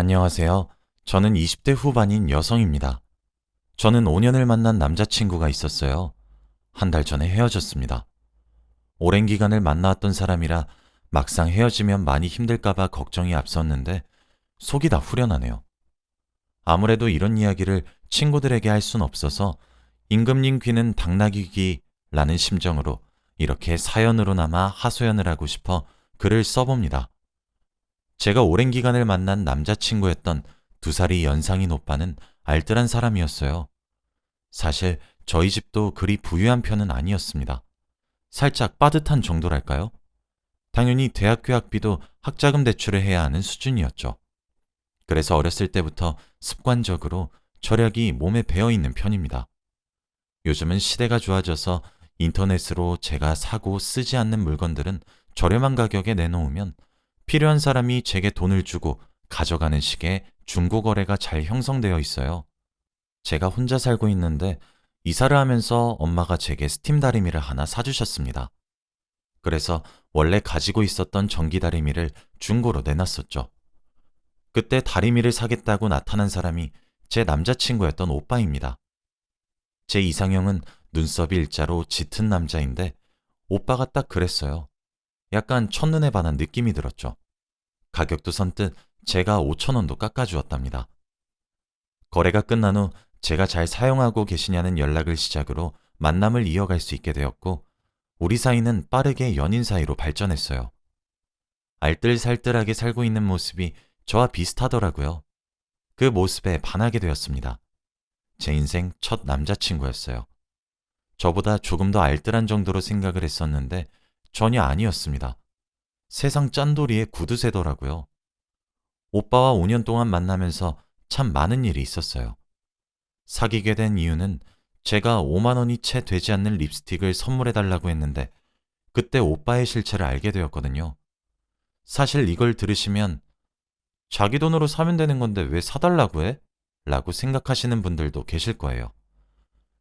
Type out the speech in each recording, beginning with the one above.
안녕하세요. 저는 20대 후반인 여성입니다. 저는 5년을 만난 남자친구가 있었어요. 한 달 전에 헤어졌습니다. 오랜 기간을 만나왔던 사람이라 막상 헤어지면 많이 힘들까봐 걱정이 앞섰는데 속이 다 후련하네요. 아무래도 이런 이야기를 친구들에게 할 순 없어서 임금님 귀는 당나귀 귀라는 심정으로 이렇게 사연으로나마 하소연을 하고 싶어 글을 써봅니다. 제가 오랜 기간을 만난 남자친구였던 두 살이 연상인 오빠는 알뜰한 사람이었어요. 사실 저희 집도 그리 부유한 편은 아니었습니다. 살짝 빠듯한 정도랄까요? 당연히 대학교 학비도 학자금 대출을 해야 하는 수준이었죠. 그래서 어렸을 때부터 습관적으로 절약이 몸에 배어 있는 편입니다. 요즘은 시대가 좋아져서 인터넷으로 제가 사고 쓰지 않는 물건들은 저렴한 가격에 내놓으면 필요한 사람이 제게 돈을 주고 가져가는 식의 중고거래가 잘 형성되어 있어요. 제가 혼자 살고 있는데 이사를 하면서 엄마가 제게 스팀 다리미를 하나 사주셨습니다. 그래서 원래 가지고 있었던 전기 다리미를 중고로 내놨었죠. 그때 다리미를 사겠다고 나타난 사람이 제 남자친구였던 오빠입니다. 제 이상형은 눈썹이 일자로 짙은 남자인데 오빠가 딱 그랬어요. 약간 첫눈에 반한 느낌이 들었죠. 가격도 선뜻 제가 5천원도 깎아주었답니다. 거래가 끝난 후 제가 잘 사용하고 계시냐는 연락을 시작으로 만남을 이어갈 수 있게 되었고, 우리 사이는 빠르게 연인 사이로 발전했어요. 알뜰살뜰하게 살고 있는 모습이 저와 비슷하더라고요. 그 모습에 반하게 되었습니다. 제 인생 첫 남자친구였어요. 저보다 조금 더 알뜰한 정도로 생각을 했었는데 전혀 아니었습니다. 세상 짠돌이의 구두쇠더라고요. 오빠와 5년 동안 만나면서 참 많은 일이 있었어요. 사귀게 된 이유는 제가 5만 원이 채 되지 않는 립스틱을 선물해 달라고 했는데 그때 오빠의 실체를 알게 되었거든요. 사실 이걸 들으시면 자기 돈으로 사면 되는 건데 왜 사달라고 해? 라고 생각하시는 분들도 계실 거예요.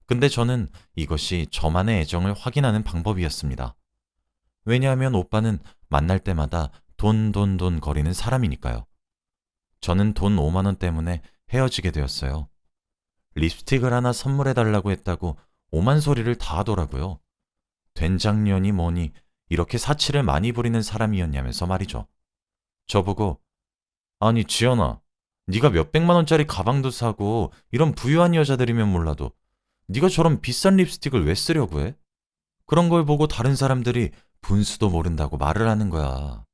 근데 저는 이것이 저만의 애정을 확인하는 방법이었습니다. 왜냐하면 오빠는 만날 때마다 돈, 돈, 돈 거리는 사람이니까요. 저는 돈 5만원 때문에 헤어지게 되었어요. 립스틱을 하나 선물해달라고 했다고 오만 소리를 다 하더라고요. 된장년이 뭐니 이렇게 사치를 많이 부리는 사람이었냐면서 말이죠. 저보고 아니 지연아 네가 몇백만 원짜리 가방도 사고 이런 부유한 여자들이면 몰라도 네가 저런 비싼 립스틱을 왜 쓰려고 해? 그런 걸 보고 다른 사람들이 분수도 모른다고 말을 하는 거야.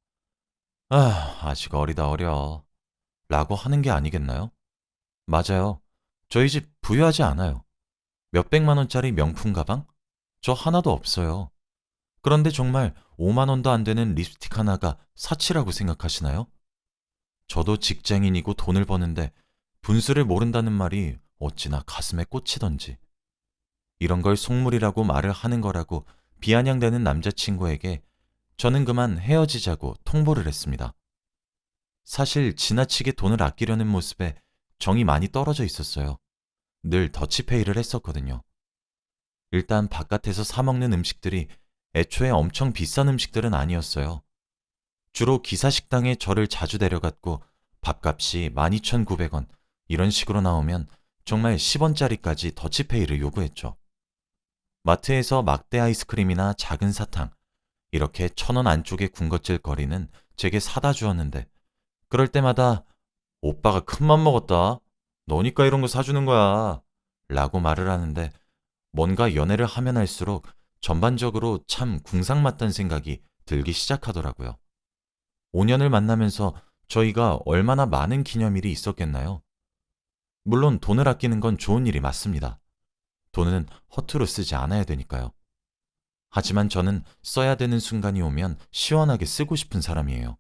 아, 아직 어리다 어려. 라고 하는 게 아니겠나요? 맞아요. 저희 집 부유하지 않아요. 몇백만 원짜리 명품 가방? 저 하나도 없어요. 그런데 정말 5만 원도 안 되는 립스틱 하나가 사치라고 생각하시나요? 저도 직장인이고 돈을 버는데 분수를 모른다는 말이 어찌나 가슴에 꽂히던지. 이런 걸 속물이라고 말을 하는 거라고 비아냥대는 남자친구에게 저는 그만 헤어지자고 통보를 했습니다. 사실 지나치게 돈을 아끼려는 모습에 정이 많이 떨어져 있었어요. 늘 더치페이를 했었거든요. 일단 바깥에서 사먹는 음식들이 애초에 엄청 비싼 음식들은 아니었어요. 주로 기사식당에 저를 자주 데려갔고 밥값이 12,900원 이런 식으로 나오면 정말 10원짜리까지 더치페이를 요구했죠. 마트에서 막대 아이스크림이나 작은 사탕, 이렇게 천 원 안쪽에 군것질 거리는 제게 사다 주었는데, 그럴 때마다 오빠가 큰맘 먹었다. 너니까 이런 거 사주는 거야. 라고 말을 하는데, 뭔가 연애를 하면 할수록 전반적으로 참 궁상맞단 생각이 들기 시작하더라고요. 5년을 만나면서 저희가 얼마나 많은 기념일이 있었겠나요? 물론 돈을 아끼는 건 좋은 일이 맞습니다. 돈은 허투루 쓰지 않아야 되니까요. 하지만 저는 써야 되는 순간이 오면 시원하게 쓰고 싶은 사람이에요.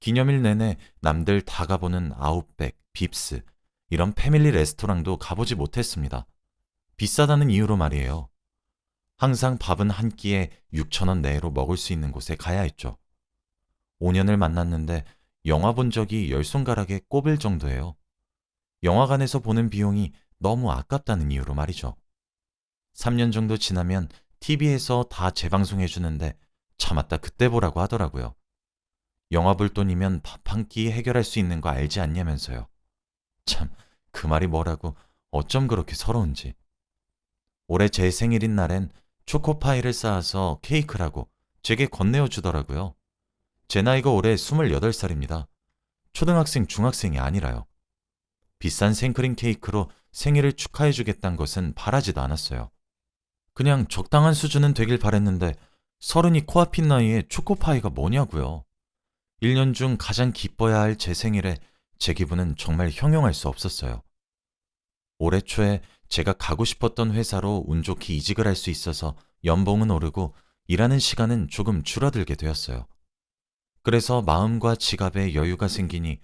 기념일 내내 남들 다 가보는 아웃백, 빕스, 이런 패밀리 레스토랑도 가보지 못했습니다. 비싸다는 이유로 말이에요. 항상 밥은 한 끼에 6천원 내로 먹을 수 있는 곳에 가야 했죠. 5년을 만났는데 영화 본 적이 열 손가락에 꼽을 정도예요. 영화관에서 보는 비용이 너무 아깝다는 이유로 말이죠. 3년 정도 지나면 TV에서 다 재방송해 주는데 참았다 그때 보라고 하더라고요. 영화 볼 돈이면 밥 한 끼 해결할 수 있는 거 알지 않냐면서요. 참, 그 말이 뭐라고 어쩜 그렇게 서러운지. 올해 제 생일인 날엔 초코파이를 쌓아서 케이크라고 제게 건네어 주더라고요. 제 나이가 올해 28살입니다. 초등학생, 중학생이 아니라요. 비싼 생크림 케이크로 생일을 축하해 주겠다는 것은 바라지도 않았어요. 그냥 적당한 수준은 되길 바랬는데 서른이 코앞인 나이에 초코파이가 뭐냐고요. 1년 중 가장 기뻐야 할 제 생일에 제 기분은 정말 형용할 수 없었어요. 올해 초에 제가 가고 싶었던 회사로 운 좋게 이직을 할 수 있어서 연봉은 오르고 일하는 시간은 조금 줄어들게 되었어요. 그래서 마음과 지갑에 여유가 생기니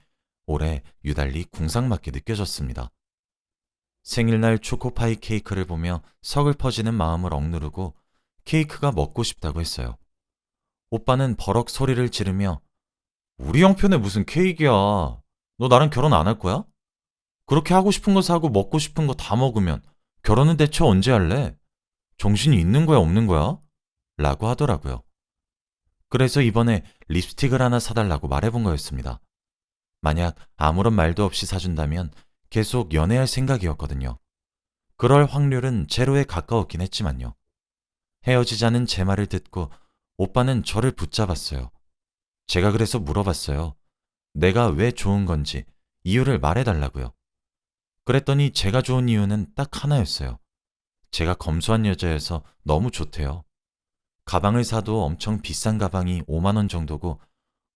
올해 유달리 궁상맞게 느껴졌습니다. 생일날 초코파이 케이크를 보며 서글퍼지는 마음을 억누르고 케이크가 먹고 싶다고 했어요. 오빠는 버럭 소리를 지르며 우리 형편에 무슨 케이크야. 너 나랑 결혼 안 할 거야? 그렇게 하고 싶은 거 사고 먹고 싶은 거 다 먹으면 결혼은 대체 언제 할래? 정신이 있는 거야 없는 거야? 라고 하더라고요. 그래서 이번에 립스틱을 하나 사달라고 말해본 거였습니다. 만약 아무런 말도 없이 사준다면 계속 연애할 생각이었거든요. 그럴 확률은 제로에 가까웠긴 했지만요. 헤어지자는 제 말을 듣고 오빠는 저를 붙잡았어요. 제가 그래서 물어봤어요. 내가 왜 좋은 건지 이유를 말해달라고요. 그랬더니 제가 좋은 이유는 딱 하나였어요. 제가 검소한 여자여서 너무 좋대요. 가방을 사도 엄청 비싼 가방이 5만원 정도고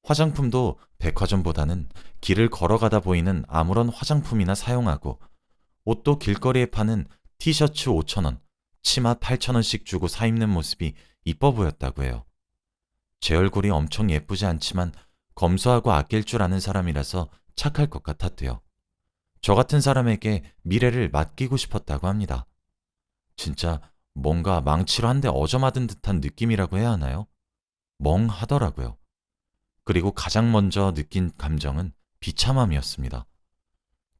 화장품도 백화점보다는 길을 걸어가다 보이는 아무런 화장품이나 사용하고 옷도 길거리에 파는 티셔츠 5천원, 치마 8천원씩 주고 사 입는 모습이 이뻐 보였다고 해요. 제 얼굴이 엄청 예쁘지 않지만 검소하고 아낄 줄 아는 사람이라서 착할 것 같았대요. 저 같은 사람에게 미래를 맡기고 싶었다고 합니다. 진짜 뭔가 망치로 한 대 어저맞은 듯한 느낌이라고 해야 하나요? 멍하더라고요. 그리고 가장 먼저 느낀 감정은 비참함이었습니다.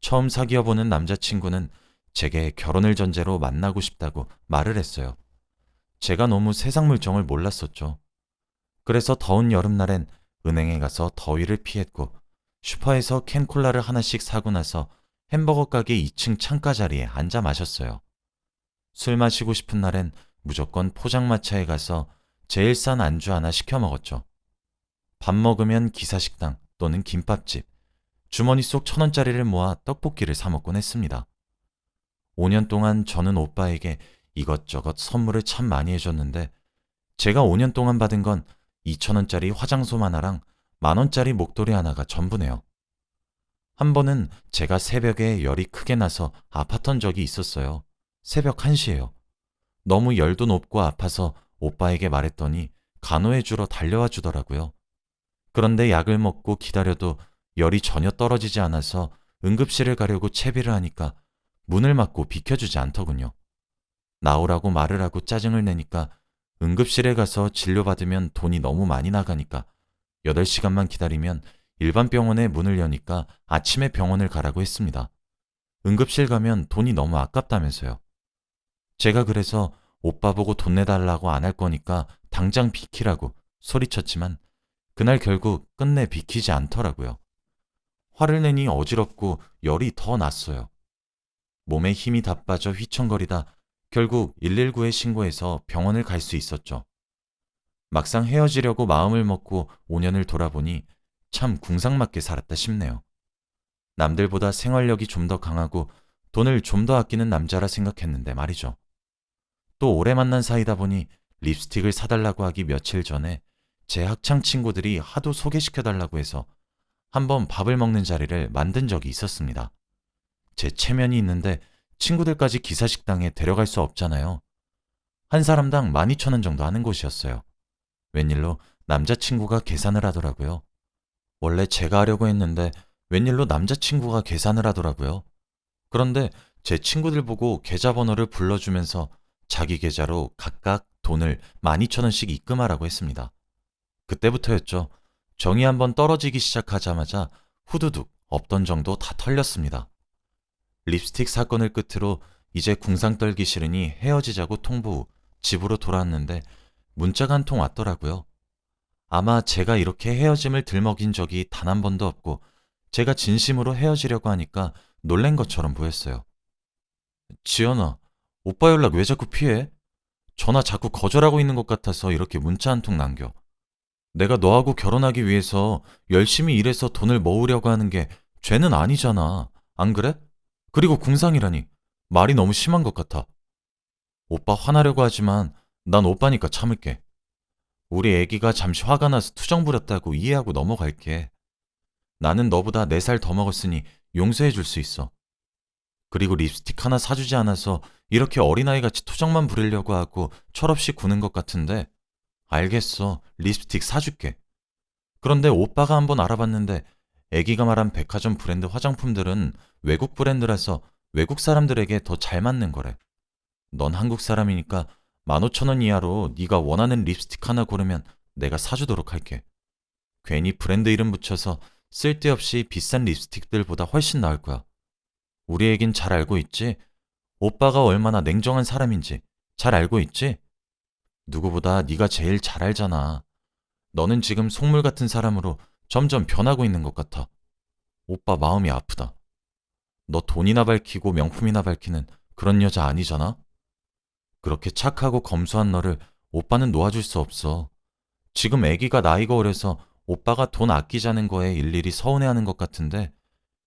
처음 사귀어보는 남자친구는 제게 결혼을 전제로 만나고 싶다고 말을 했어요. 제가 너무 세상 물정을 몰랐었죠. 그래서 더운 여름날엔 은행에 가서 더위를 피했고 슈퍼에서 캔콜라를 하나씩 사고 나서 햄버거 가게 2층 창가 자리에 앉아 마셨어요. 술 마시고 싶은 날엔 무조건 포장마차에 가서 제일 싼 안주 하나 시켜 먹었죠. 밥 먹으면 기사식당 또는 김밥집, 주머니 속 천 원짜리를 모아 떡볶이를 사 먹곤 했습니다. 5년 동안 저는 오빠에게 이것저것 선물을 참 많이 해줬는데 제가 5년 동안 받은 건 2천 원짜리 화장솜 하나랑 만 원짜리 목도리 하나가 전부네요. 한 번은 제가 새벽에 열이 크게 나서 아팠던 적이 있었어요. 새벽 1시에요. 너무 열도 높고 아파서 오빠에게 말했더니 간호해 주러 달려와 주더라고요. 그런데 약을 먹고 기다려도 열이 전혀 떨어지지 않아서 응급실을 가려고 채비를 하니까 문을 막고 비켜주지 않더군요. 나오라고 말을 하고 짜증을 내니까 응급실에 가서 진료받으면 돈이 너무 많이 나가니까 8시간만 기다리면 일반 병원에 문을 여니까 아침에 병원을 가라고 했습니다. 응급실 가면 돈이 너무 아깝다면서요. 제가 그래서 오빠 보고 돈 내달라고 안 할 거니까 당장 비키라고 소리쳤지만 그날 결국 끝내 비키지 않더라고요. 화를 내니 어지럽고 열이 더 났어요. 몸에 힘이 다 빠져 휘청거리다 결국 119에 신고해서 병원을 갈 수 있었죠. 막상 헤어지려고 마음을 먹고 5년을 돌아보니 참 궁상맞게 살았다 싶네요. 남들보다 생활력이 좀 더 강하고 돈을 좀 더 아끼는 남자라 생각했는데 말이죠. 또 오래 만난 사이다 보니 립스틱을 사달라고 하기 며칠 전에 제 학창 친구들이 하도 소개시켜달라고 해서 한번 밥을 먹는 자리를 만든 적이 있었습니다. 제 체면이 있는데 친구들까지 기사식당에 데려갈 수 없잖아요. 한 사람당 12,000원 정도 하는 곳이었어요. 웬일로 남자친구가 계산을 하더라고요. 원래 제가 하려고 했는데 웬일로 남자친구가 계산을 하더라고요. 그런데 제 친구들 보고 계좌번호를 불러주면서 자기 계좌로 각각 돈을 12,000원씩 입금하라고 했습니다. 그때부터였죠. 정이 한번 떨어지기 시작하자마자 후두둑 없던 정도 다 털렸습니다. 립스틱 사건을 끝으로 이제 궁상 떨기 싫으니 헤어지자고 통보 후 집으로 돌아왔는데 문자가 한 통 왔더라고요. 아마 제가 이렇게 헤어짐을 들먹인 적이 단 한 번도 없고 제가 진심으로 헤어지려고 하니까 놀란 것처럼 보였어요. 지연아, 오빠 연락 왜 자꾸 피해? 전화 자꾸 거절하고 있는 것 같아서 이렇게 문자 한 통 남겨. 내가 너하고 결혼하기 위해서 열심히 일해서 돈을 모으려고 하는 게 죄는 아니잖아. 안 그래? 그리고 궁상이라니. 말이 너무 심한 것 같아. 오빠 화나려고 하지만 난 오빠니까 참을게. 우리 애기가 잠시 화가 나서 투정 부렸다고 이해하고 넘어갈게. 나는 너보다 4살 더 먹었으니 용서해 줄 수 있어. 그리고 립스틱 하나 사주지 않아서 이렇게 어린아이 같이 투정만 부리려고 하고 철없이 구는 것 같은데 알겠어. 립스틱 사줄게. 그런데 오빠가 한번 알아봤는데 애기가 말한 백화점 브랜드 화장품들은 외국 브랜드라서 외국 사람들에게 더 잘 맞는 거래. 넌 한국 사람이니까 15,000원 이하로 네가 원하는 립스틱 하나 고르면 내가 사주도록 할게. 괜히 브랜드 이름 붙여서 쓸데없이 비싼 립스틱들보다 훨씬 나을 거야. 우리 애긴 잘 알고 있지? 오빠가 얼마나 냉정한 사람인지 잘 알고 있지? 누구보다 네가 제일 잘 알잖아. 너는 지금 속물 같은 사람으로 점점 변하고 있는 것 같아. 오빠 마음이 아프다. 너 돈이나 밝히고 명품이나 밝히는 그런 여자 아니잖아? 그렇게 착하고 검소한 너를 오빠는 놓아줄 수 없어. 지금 애기가 나이가 어려서 오빠가 돈 아끼자는 거에 일일이 서운해하는 것 같은데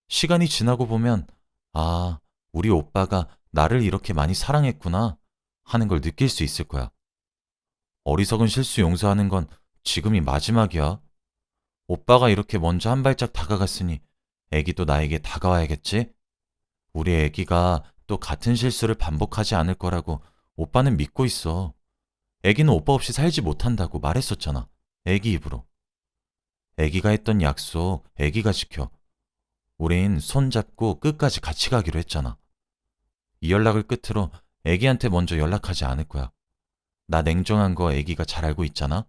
시간이 지나고 보면 아, 우리 오빠가 나를 이렇게 많이 사랑했구나 하는 걸 느낄 수 있을 거야. 어리석은 실수 용서하는 건 지금이 마지막이야. 오빠가 이렇게 먼저 한 발짝 다가갔으니 애기도 나에게 다가와야겠지? 우리 애기가 또 같은 실수를 반복하지 않을 거라고 오빠는 믿고 있어. 애기는 오빠 없이 살지 못한다고 말했었잖아. 애기 입으로. 애기가 했던 약속 애기가 지켜. 우린 손잡고 끝까지 같이 가기로 했잖아. 이 연락을 끝으로 애기한테 먼저 연락하지 않을 거야. 나 냉정한 거 애기가 잘 알고 있잖아.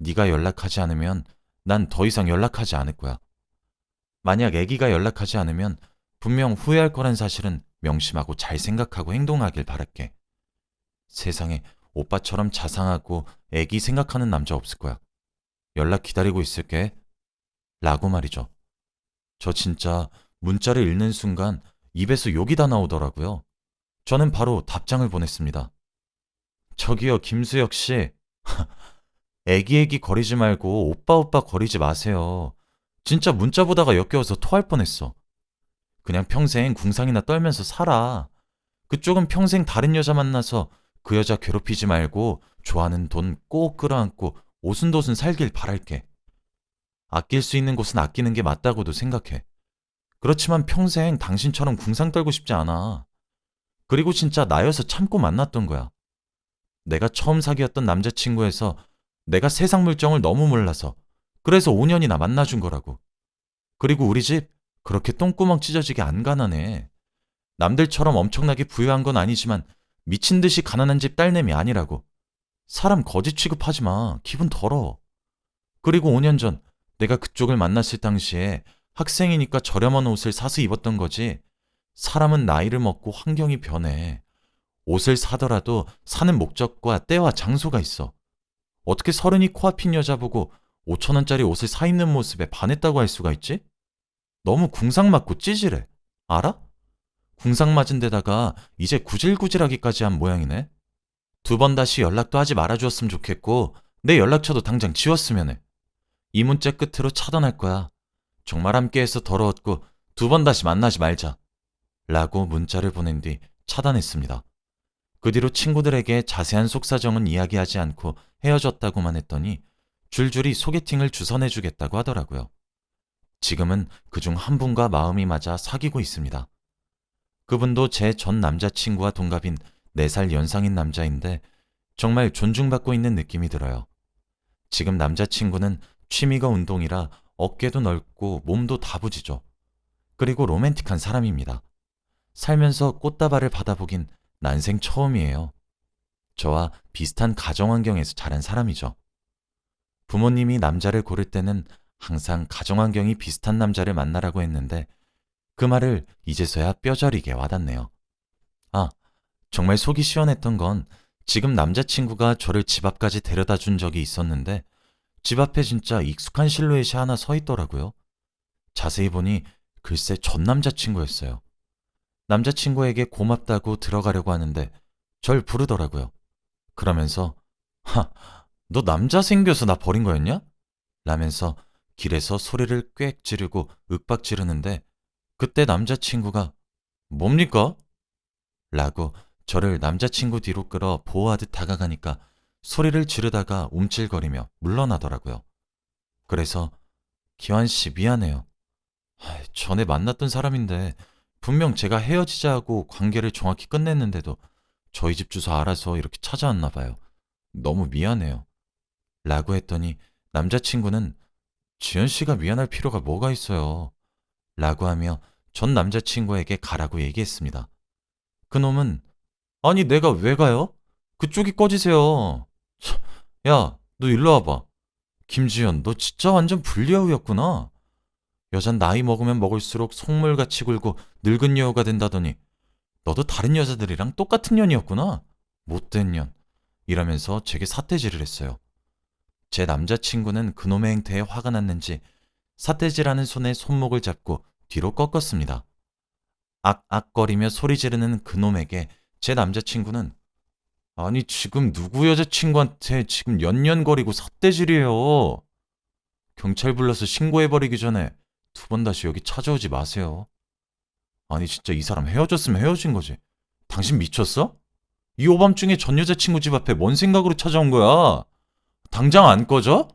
네가 연락하지 않으면 난 더 이상 연락하지 않을 거야. 만약 애기가 연락하지 않으면 분명 후회할 거란 사실은 명심하고 잘 생각하고 행동하길 바랄게. 세상에 오빠처럼 자상하고 애기 생각하는 남자 없을 거야. 연락 기다리고 있을게. 라고 말이죠. 저 진짜 문자를 읽는 순간 입에서 욕이 다 나오더라고요. 저는 바로 답장을 보냈습니다. 저기요, 김수혁 씨. 애기 애기 거리지 말고 오빠 오빠 거리지 마세요. 진짜 문자 보다가 역겨워서 토할 뻔했어. 그냥 평생 궁상이나 떨면서 살아. 그쪽은 평생 다른 여자 만나서 그 여자 괴롭히지 말고 좋아하는 돈 꼭 끌어안고 오순도순 살길 바랄게. 아낄 수 있는 곳은 아끼는 게 맞다고도 생각해. 그렇지만 평생 당신처럼 궁상 떨고 싶지 않아. 그리고 진짜 나여서 참고 만났던 거야. 내가 처음 사귀었던 남자친구에서 내가 세상 물정을 너무 몰라서 그래서 5년이나 만나준 거라고. 그리고 우리 집 그렇게 똥구멍 찢어지게 안 가난해. 남들처럼 엄청나게 부유한 건 아니지만 미친 듯이 가난한 집 딸내미 아니라고. 사람 거짓 취급하지 마. 기분 더러워. 그리고 5년 전 내가 그쪽을 만났을 당시에 학생이니까 저렴한 옷을 사서 입었던 거지. 사람은 나이를 먹고 환경이 변해. 옷을 사더라도 사는 목적과 때와 장소가 있어. 어떻게 서른이 코앞인 여자 보고 5천 원짜리 옷을 사 입는 모습에 반했다고 할 수가 있지? 너무 궁상 맞고 찌질해. 알아? 궁상 맞은 데다가 이제 구질구질하기까지 한 모양이네. 두 번 다시 연락도 하지 말아주었으면 좋겠고 내 연락처도 당장 지웠으면 해. 이 문자 끝으로 차단할 거야. 정말 함께해서 더러웠고 두 번 다시 만나지 말자. 라고 문자를 보낸 뒤 차단했습니다. 그 뒤로 친구들에게 자세한 속사정은 이야기하지 않고 헤어졌다고만 했더니 줄줄이 소개팅을 주선해주겠다고 하더라고요. 지금은 그중 한 분과 마음이 맞아 사귀고 있습니다. 그분도 제 전 남자친구와 동갑인 4살 연상인 남자인데 정말 존중받고 있는 느낌이 들어요. 지금 남자친구는 취미가 운동이라 어깨도 넓고 몸도 다부지죠. 그리고 로맨틱한 사람입니다. 살면서 꽃다발을 받아보긴 난생 처음이에요. 저와 비슷한 가정 환경에서 자란 사람이죠. 부모님이 남자를 고를 때는 항상 가정 환경이 비슷한 남자를 만나라고 했는데 그 말을 이제서야 뼈저리게 와닿네요. 아, 정말 속이 시원했던 건 지금 남자친구가 저를 집 앞까지 데려다 준 적이 있었는데 집 앞에 진짜 익숙한 실루엣이 하나 서 있더라고요. 자세히 보니 글쎄 전 남자친구였어요. 남자친구에게 고맙다고 들어가려고 하는데 절 부르더라고요. 그러면서 하, 너 남자 생겨서 나 버린 거였냐? 라면서 길에서 소리를 꽥 지르고 윽박 지르는데 그때 남자친구가 뭡니까? 라고 저를 남자친구 뒤로 끌어 보호하듯 다가가니까 소리를 지르다가 움찔거리며 물러나더라고요. 그래서 기환 씨 미안해요. 하, 전에 만났던 사람인데 분명 제가 헤어지자 하고 관계를 정확히 끝냈는데도 저희 집 주소 알아서 이렇게 찾아왔나 봐요. 너무 미안해요. 라고 했더니 남자친구는 지연 씨가 미안할 필요가 뭐가 있어요. 라고 하며 전 남자친구에게 가라고 얘기했습니다. 그놈은 아니 내가 왜 가요? 그쪽이 꺼지세요. 참, 야, 너 일로 와봐. 김지연, 너 진짜 완전 불리아우였구나. 여잔 나이 먹으면 먹을수록 속물같이 굴고 늙은 여우가 된다더니 너도 다른 여자들이랑 똑같은 년이었구나. 못된 년. 이러면서 제게 사태질을 했어요. 제 남자친구는 그놈의 행태에 화가 났는지 사태질하는 손에 손목을 잡고 뒤로 꺾었습니다. 악악거리며 소리 지르는 그놈에게 제 남자친구는 아니 지금 누구 여자친구한테 지금 연년거리고 삿대질이에요. 경찰 불러서 신고해버리기 전에 두 번 다시 여기 찾아오지 마세요. 아니 진짜 이 사람 헤어졌으면 헤어진 거지. 당신 미쳤어? 이 오밤중에 전 여자친구 집 앞에 뭔 생각으로 찾아온 거야? 당장 안 꺼져?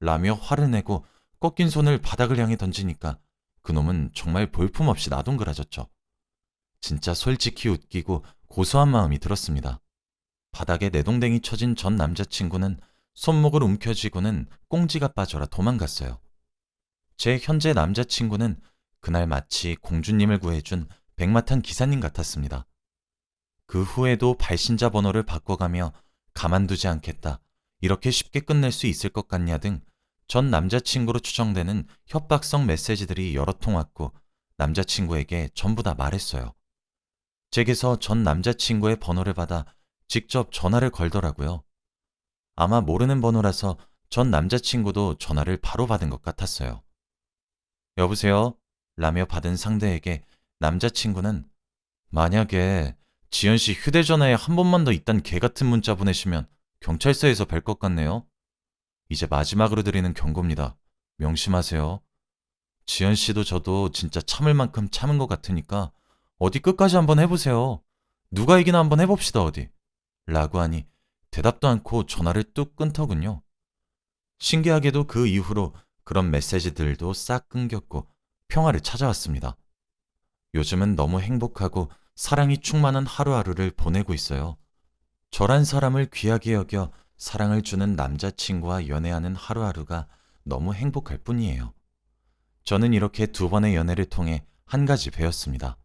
라며 화를 내고 꺾인 손을 바닥을 향해 던지니까 그놈은 정말 볼품없이 나동그라졌죠. 진짜 솔직히 웃기고 고소한 마음이 들었습니다. 바닥에 내동댕이 쳐진 전 남자친구는 손목을 움켜쥐고는 꽁지가 빠져라 도망갔어요. 제 현재 남자친구는 그날 마치 공주님을 구해준 백마탄 기사님 같았습니다. 그 후에도 발신자 번호를 바꿔가며 가만두지 않겠다. 이렇게 쉽게 끝낼 수 있을 것 같냐 등 전 남자친구로 추정되는 협박성 메시지들이 여러 통 왔고 남자친구에게 전부 다 말했어요. 제게서 전 남자친구의 번호를 받아 직접 전화를 걸더라고요. 아마 모르는 번호라서 전 남자친구도 전화를 바로 받은 것 같았어요. 여보세요? 라며 받은 상대에게 남자친구는 만약에 지연 씨 휴대전화에 한 번만 더 이딴 개 같은 문자 보내시면 경찰서에서 뵐 것 같네요. 이제 마지막으로 드리는 경고입니다. 명심하세요. 지연 씨도 저도 진짜 참을 만큼 참은 것 같으니까 어디 끝까지 한번 해보세요. 누가 이기나 한번 해봅시다, 어디. 라고 하니 대답도 않고 전화를 뚝 끊더군요. 신기하게도 그 이후로 그런 메시지들도 싹 끊겼고 평화를 찾아왔습니다. 요즘은 너무 행복하고 사랑이 충만한 하루하루를 보내고 있어요. 저란 사람을 귀하게 여겨 사랑을 주는 남자친구와 연애하는 하루하루가 너무 행복할 뿐이에요. 저는 이렇게 두 번의 연애를 통해 한 가지 배웠습니다.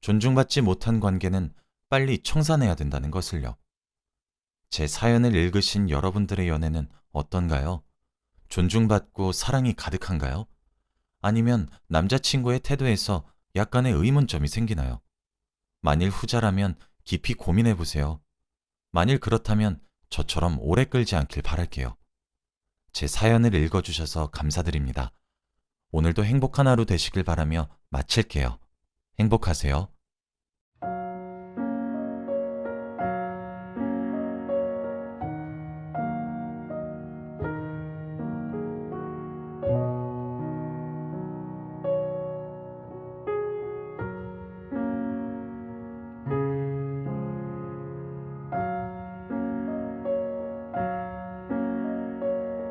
존중받지 못한 관계는 빨리 청산해야 된다는 것을요. 제 사연을 읽으신 여러분들의 연애는 어떤가요? 존중받고 사랑이 가득한가요? 아니면 남자친구의 태도에서 약간의 의문점이 생기나요? 만일 후자라면 깊이 고민해 보세요. 만일 그렇다면 저처럼 오래 끌지 않길 바랄게요. 제 사연을 읽어주셔서 감사드립니다. 오늘도 행복한 하루 되시길 바라며 마칠게요. 행복하세요.